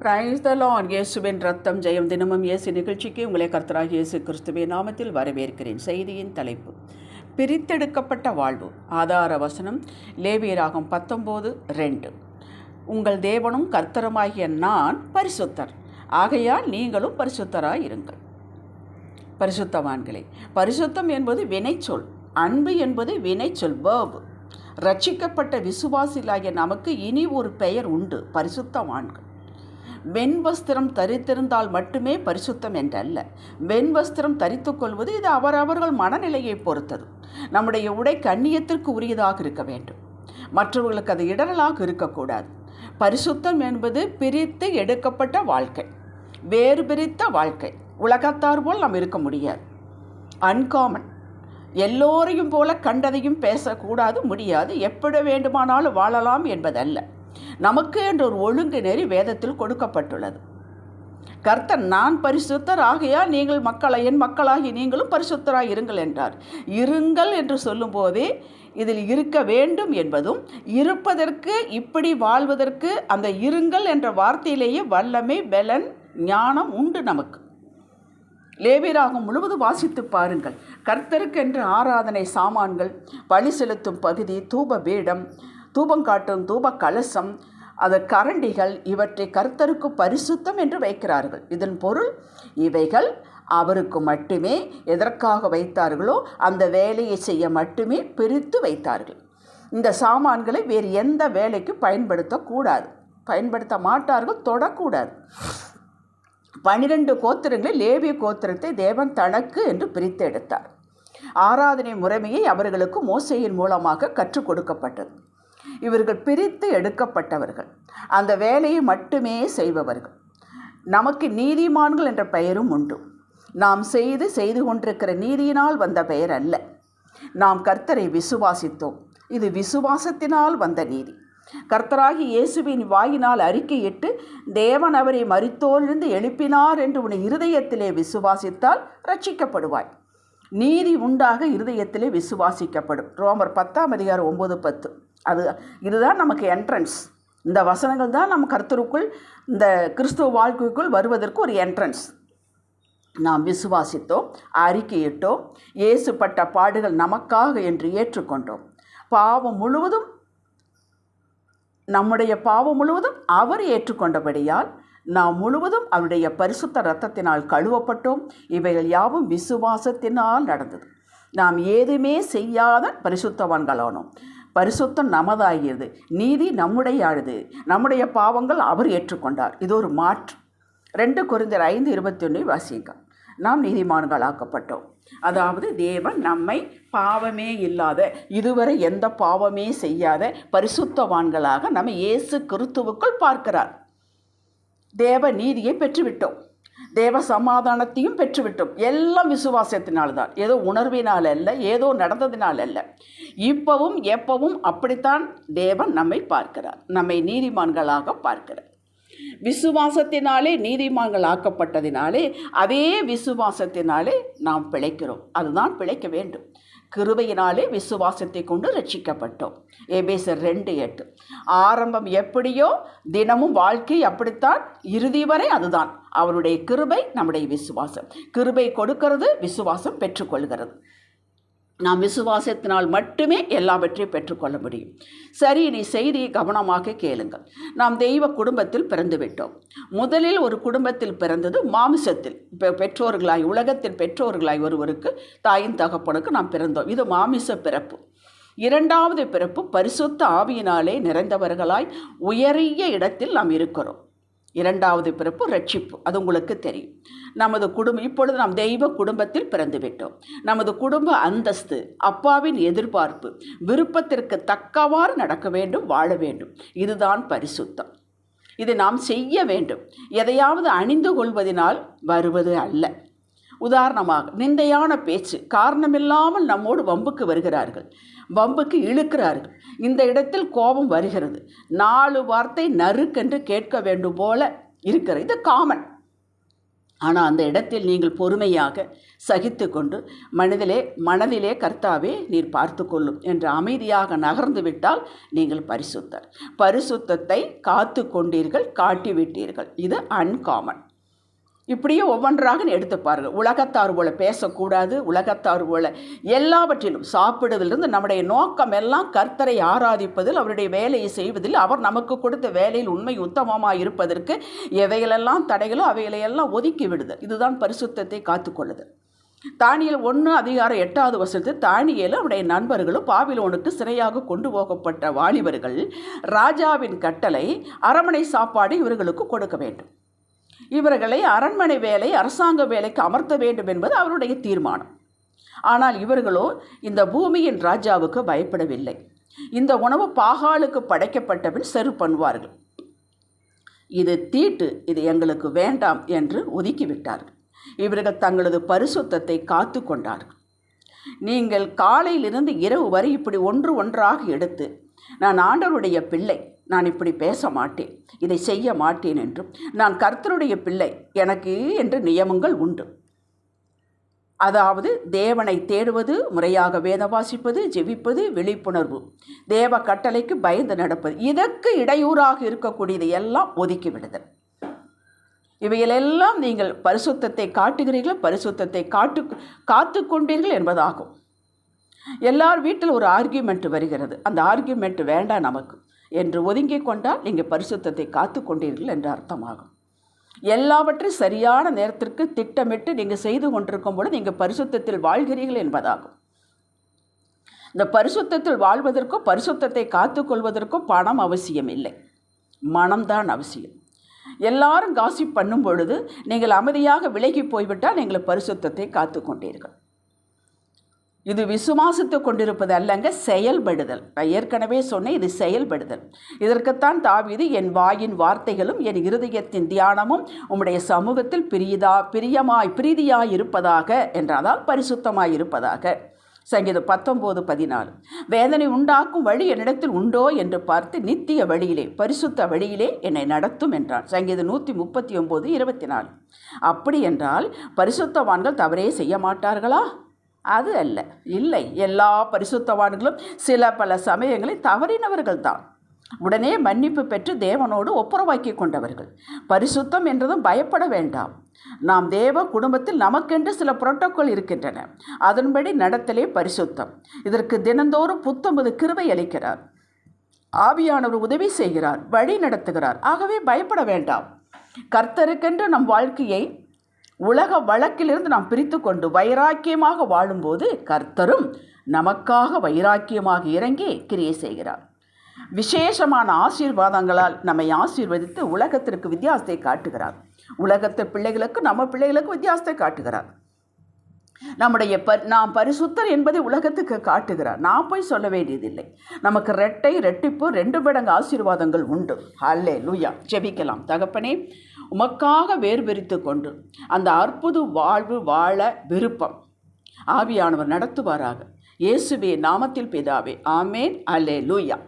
பிரைஸ்தலான் இயேசுவின் ரத்தம் ஜெயம் தினமும் இயேசு நிகழ்ச்சிக்கு உங்களை கர்த்தராக இயேசு கிறிஸ்துவின் நாமத்தில் வரவேற்கிறேன். செய்தியின் தலைப்பு. பிரித்தெடுக்கப்பட்ட வாழ்வு. ஆதார வசனம் லேவியராகும் பத்தொம்போது ரெண்டு. உங்கள் தேவனும் கர்த்தருமாகிய நான் பரிசுத்தர். ஆகையால் நீங்களும் பரிசுத்தராக இருங்கள் பரிசுத்தவான்களே பரிசுத்தம் என்பது வினைச்சொல் அன்பு என்பது வினைச்சொல் வேர்பு ரட்சிக்கப்பட்ட விசுவாசிகளாகிய நமக்கு இனி ஒரு பெயர் உண்டு பரிசுத்தவான்கள். வெண் வஸ்திரம் தரித்திருந்தால் மட்டுமே பரிசுத்தம் என்றல்ல. வெண் வஸ்திரம் தரித்துக்கொள்வது இது அவரவர்கள் மனநிலையை பொறுத்தது. நம்முடைய உடை கண்ணியத்திற்கு உரியதாக இருக்க வேண்டும். மற்றவர்களுக்கு அது இடரலாக இருக்கக்கூடாது. பரிசுத்தம் என்பது பிரித்து எடுக்கப்பட்ட வாழ்க்கை. வேறு பிரித்த வாழ்க்கை. உலகத்தார் போல் நாம் இருக்க முடியாது. அன்காமன் எல்லோரையும் போல கண்டதையும் பேசக்கூடாது முடியாது. எப்படி வேண்டுமானாலும் வாழலாம் என்பதல்ல. நமக்கு என்ற ஒரு ஒழுங்கு நெறி வேதத்தில் கொடுக்கப்பட்டுள்ளது. கர்த்தர் நான் பரிசுத்தர் ஆகையால் நீங்கள் மக்களை என் மக்களாகி நீங்களும் பரிசுத்தராக இருங்கள் என்றார். இருங்கள் என்று சொல்லும்போதே இதில் இருக்க வேண்டும் என்பதும் இருப்பதற்கு இப்படி வாழ்வதற்கு அந்த இருங்கள் என்ற வார்த்தையிலேயே வல்லமை பலன் ஞானம் உண்டு நமக்கு. லேவியராகும் முழுவதும் வாசித்து பாருங்கள். கர்த்தருக்கென்று ஆராதனை சாமான்கள் பலி செலுத்தும் பகுதி தூப பீடம் தூபம் காட்டும் தூப கலசம் அது கரண்டிகள் இவற்றை கர்த்தருக்கு பரிசுத்தம் என்று வைக்கிறார்கள். இதன் பொருள் இவைகள் அவருக்கு மட்டுமே எதற்காக வைத்தார்களோ அந்த வேலையை செய்ய மட்டுமே பிரித்து வைத்தார்கள். இந்த சாமான்களை வேறு எந்த வேலைக்கு பயன்படுத்தக்கூடாது. பயன்படுத்த மாட்டார்கள் தொடக்கூடாது. பனிரெண்டு கோத்திரங்களில் லேவிய கோத்திரத்தை தேவன் தனக்கு என்று பிரித்து எடுத்தார் ஆராதனை முறைமையை அவர்களுக்கு மோசையின் மூலமாக கற்றுக் கொடுக்கப்பட்டது. இவர்கள் பிரித்து எடுக்கப்பட்டவர்கள். அந்த வேலையை மட்டுமே செய்பவர்கள். நமக்கு நீதிமான்கள் என்ற பெயரும் உண்டு. நாம் செய்து செய்து கொண்டிருக்கிற நீதியினால் வந்த பெயர் அல்ல. நாம் கர்த்தரை விசுவாசித்தோம். இது விசுவாசத்தினால் வந்த நீதி. கர்த்தராகி இயேசுவின் வாயினால் அறிக்கையிட்டு தேவன் அவரை மறித்தோரிலிருந்து எழுப்பினார் என்று உன் இருதயத்திலே விசுவாசித்தால் ரட்சிக்கப்படுவாய் நீதி உண்டாக இருதயத்திலே விசுவாசிக்கப்படும். ரோமர் பத்தாம் அதிகாரம் ஒம்பது பத்து. அது இதுதான் நமக்கு என்ட்ரன்ஸ் இந்த வசனங்கள் தான் நம்ம கர்த்தருக்குள் இந்த கிறிஸ்துவ வாழ்க்கைக்குள் வருவதற்கு ஒரு என்ட்ரன்ஸ் நாம் விசுவாசித்தோம் அறிக்கையிட்டோம் இயேசுப்பட்ட பாடுகள் நமக்காக என்று ஏற்றுக்கொண்டோம். பாவம் முழுவதும் நம்முடைய பாவம் முழுவதும் அவர் ஏற்றுக்கொண்டபடியால் நாம் முழுவதும் அவருடைய பரிசுத்த இரத்தத்தினால் கழுவப்பட்டோம். இவைகள் யாவும் விசுவாசத்தினால் நடந்தது. நாம் ஏதுமே செய்யாத பரிசுத்தவான்களானோம். பரிசுத்தம் நமதாகியது. நீதி நம்முடையானது நம்முடைய பாவங்கள் அவர் ஏற்றுக்கொண்டார். இது ஒரு மாற்று. ரெண்டு குறைந்தர் ஐந்து இருபத்தி ஒன்று வாசிங்க. நாம் நீதிமான்களாக்கப்பட்டோம் அதாவது தேவன் நம்மை பாவமே இல்லாத இதுவரை எந்த பாவமே செய்யாத பரிசுத்தவான்களாக நம்ம இயேசு கிறிஸ்துவுக்குள் பார்க்கிறார். தேவ நீதியை பெற்றுவிட்டோம். தேவ சமாதானத்தையும் பெற்றுவிட்டோம். எல்லாம் விசுவாசத்தினால்தான். ஏதோ உணர்வினால் அல்ல ஏதோ நடந்ததினால் அல்ல இப்பவும் எப்பவும் அப்படித்தான் தேவன் நம்மை பார்க்கிறார். நம்மை நீதிமான்களாக பார்க்கிறார். விசுவாசத்தினாலே நீதிமான்கள் ஆக்கப்பட்டதினாலே அதே விசுவாசத்தினாலே நாம் பிழைக்கிறோம். அதுதான் பிழைக்க வேண்டும். கிருபையினாலே விசுவாசத்தை கொண்டு ரட்சிக்கப்பட்டோம். ஏபேசர் ரெண்டு எட்டு. ஆரம்பம் எப்படியோ தினமும் வாழ்க்கை அப்படித்தான் இறுதி வரை அதுதான். அவருடைய கிருபை நம்முடைய விசுவாசம். கிருபை கொடுக்கிறது விசுவாசம் பெற்றுக்கொள்கிறது. நாம் விசுவாசத்தினால் மட்டுமே எல்லாவற்றையும் பெற்றுக்கொள்ள முடியும். சரி நீ செய்தியை கவனமாக கேளுங்கள். நாம் தெய்வ குடும்பத்தில் பிறந்து விட்டோம். முதலில் ஒரு குடும்பத்தில் பிறந்தது மாமிசத்தில். இப்போ பெற்றோர்களாய் உலகத்தின் பெற்றோர்களாய் ஒருவருக்கு தாயின் தகப்பனுக்கு நாம் பிறந்தோம். இது மாமிச பிறப்பு. இரண்டாவது பிறப்பு பரிசுத்த ஆவியினாலே நிறைந்தவர்களாய் உயரிய இடத்தில் நாம் இருக்கிறோம். இரண்டாவது பிறப்பு ரட்சிப்பு. அது உங்களுக்கு தெரியும். நமது குடும்பம் இப்பொழுது நாம் தெய்வ குடும்பத்தில் பிறந்து விட்டோம். நமது குடும்ப அந்தஸ்து அப்பாவின் எதிர்பார்ப்பு விருப்பத்திற்கு தக்கவாறு நடக்க வேண்டும் வாழ வேண்டும். இதுதான் பரிசுத்தம். இது நாம் செய்ய வேண்டும். எதையாவது அணிந்து கொள்வதனால் வருவது அல்ல. உதாரணமாக நிந்தையான பேச்சு காரணமில்லாமல் நம்மோடு வம்புக்கு வருகிறார்கள். வம்புக்கு இழுக்கிறார்கள் இந்த இடத்தில் கோபம் வருகிறது. நாலு வார்த்தை நறுக்கென்று கேட்க வேண்டும் போல இருக்கிறது. இது காமன் ஆனால் அந்த இடத்தில் நீங்கள் பொறுமையாக சகித்து கொண்டு மனதிலே மனதிலே கர்த்தாவே நீர் பார்த்து கொள்ளும் என்று அமைதியாக நகர்ந்து விட்டால் நீங்கள் பரிசுத்தர். பரிசுத்தத்தை காத்து கொண்டீர்கள் காட்டிவிட்டீர்கள். இது அன்காமன் இப்படியே ஒவ்வொன்றாக எடுத்து பாருங்கள். உலகத்தார் போல பேசக்கூடாது உலகத்தார் போல எல்லாவற்றிலும் சாப்பிடுவதிலிருந்து நம்முடைய நோக்கம் எல்லாம் கர்த்தரை ஆராதிப்பதில் அவருடைய வேலையை செய்வதில் அவர் நமக்கு கொடுத்த வேலையில் உண்மை உத்தமமாக இருப்பதற்கு எவைகளெல்லாம் தடைகளோ அவைகளையெல்லாம் ஒதுக்கி விடுதல். இதுதான் பரிசுத்தத்தை காத்துக்கொள்ளுதல் தானியல் ஒன்று அதிகாரம் எட்டாவது வருஷத்தில் தானியல் அவருடைய நண்பர்களும் பாபிலோனுக்கு சிறையாக கொண்டு போகப்பட்ட வாலிபர்கள் ராஜாவின் கட்டளை அரமனை சாப்பாடு இவர்களுக்கு கொடுக்க வேண்டும். இவர்களை அரண்மனை வேலை அரசாங்க வேலைக்கு அமர்த்த வேண்டும் என்பது அவருடைய தீர்மானம். ஆனால் இவர்களோ இந்த பூமியின் ராஜாவுக்கு பயப்படவில்லை. இந்த உணவு பாகாலுக்கு படைக்கப்பட்ட பின் செரு பண்ணுவார்கள். இது தீட்டு இது எங்களுக்கு வேண்டாம் என்று ஒதுக்கிவிட்டார்கள். இவர்கள் தங்களது பரிசுத்தத்தை காத்து கொண்டார்கள். நீங்கள் காலையிலிருந்து இரவு வரை இப்படி ஒன்று ஒன்றாக எடுத்து நான் ஆண்டவருடைய பிள்ளை நான் இப்படி பேச மாட்டேன். இதை செய்ய மாட்டேன் என்றும் நான் கர்த்தருடைய பிள்ளை எனக்கு என்று நியமங்கள் உண்டு. அதாவது தேவனை தேடுவது முறையாக வேத வாசிப்பது ஜெபிப்பது விழிப்புணர்வு. தேவ கட்டளைக்கு பயந்து நடப்பது. இதற்கு இடையூறாக இருக்கக்கூடியதை எல்லாம் ஒதுக்கி விடுதல் இவைகளெல்லாம் நீங்கள் பரிசுத்தத்தை காட்டுகிறீர்கள்? பரிசுத்தத்தை காட்டு காத்து கொண்டீர்கள் என்பதாகும். எல்லார் வீட்டில் ஒரு ஆர்கியூமெண்ட் வருகிறது. அந்த ஆர்கியூமெண்ட் வேண்டாம் நமக்கு. என்று ஒதுங்கிக் கொண்டால் நீங்கள் பரிசுத்தத்தை காத்து கொண்டீர்கள் என்று அர்த்தமாகும். எல்லாவற்றையும் சரியான நேரத்திற்கு திட்டமிட்டு நீங்கள் செய்து கொண்டிருக்கும் பொழுது நீங்கள் பரிசுத்தத்தில் வாழ்கிறீர்கள் என்பதாகும். இந்த பரிசுத்தத்தில் வாழ்வதற்கோ பரிசுத்தத்தை காத்துக்கொள்வதற்கோ பணம் அவசியம் இல்லை. மனம்தான் அவசியம். எல்லாரும் காசிப் பண்ணும் பொழுது நீங்கள் அமைதியாக விலகி போய்விட்டால் நீங்கள் பரிசுத்தத்தை காத்து கொண்டீர்கள். இது விசுவாசித்து கொண்டிருப்பது அல்லங்க செயல்படுதல். நான் ஏற்கனவே சொன்னேன் இது செயல்படுதல். இதற்குத்தான் தாவீது என் வாயின் வார்த்தைகளும் என் இருதயத்தின் தியானமும் உம்முடைய சமூகத்தில் பிரியதா பிரியமாய் பிரீதியாய் இருப்பதாக என்றால் பரிசுத்தமாய் இருப்பதாக சங்கீதம் பத்தொம்போது பதினாலு. வேதனை உண்டாக்கும் வழி என்னிடத்தில் உண்டோ என்று பார்த்து நித்திய வழியிலே பரிசுத்த வழியிலே என்னை நடத்தும் என்றான். சங்கீதம் நூற்றி முப்பத்தி ஒம்பது இருபத்தி நாலு. அப்படி என்றால் பரிசுத்தவான்கள் தவறே செய்ய மாட்டார்களா? அது அல்ல. இல்லை எல்லா பரிசுத்தவான்களும் சில பல சமயங்களில் தவறினவர்கள் தான் உடனே மன்னிப்பு பெற்று தேவனோடு ஒப்புரவாக்கி கொண்டவர்கள். பரிசுத்தம் என்றதும் பயப்பட வேண்டாம். நாம் தேவ குடும்பத்தில் நமக்கென்று சில புரோட்டோக்கால் இருக்கின்றன. அதன்படி நடத்தலே பரிசுத்தம். இதற்கு தினந்தோறும் புத்தம்பது கிருவை அளிக்கிறார். ஆவியானவர் உதவி செய்கிறார் வழி நடத்துகிறார். ஆகவே பயப்பட வேண்டாம். கர்த்தருக்கென்று நம் வாழ்க்கையை உலக வழக்கிலிருந்து நாம் பிரித்து கொண்டு வைராக்கியமாக வாழும்போது கர்த்தரும் நமக்காக வைராக்கியமாக இறங்கி கிரியை செய்கிறார். விசேஷமான ஆசீர்வாதங்களால் நம்மை ஆசீர்வதித்து உலகத்திற்கு வித்தியாசத்தை காட்டுகிறார். உலகத்து பிள்ளைகளுக்கு நம்ம பிள்ளைகளுக்கு வித்தியாசத்தை காட்டுகிறார். நம்முடைய ப நாம் பரிசுத்தர் என்பதை உலகத்துக்கு காட்டுகிறார். நான் போய் சொல்ல வேண்டியதில்லை. நமக்கு ரெட்டை ரெட்டிப்பு ரெண்டு மடங்கு ஆசீர்வாதங்கள் உண்டு. அல்லே லூயா ஜெபிக்கலாம். தகப்பனே உமக்காக வேறு கொண்டு அந்த அற்புத வாழ்வு வாழ விருப்பம். ஆவியானவர் நடத்துவாராக. இயேசுவே நாமத்தில் பிதாவே. ஆமேன். அலே லூயா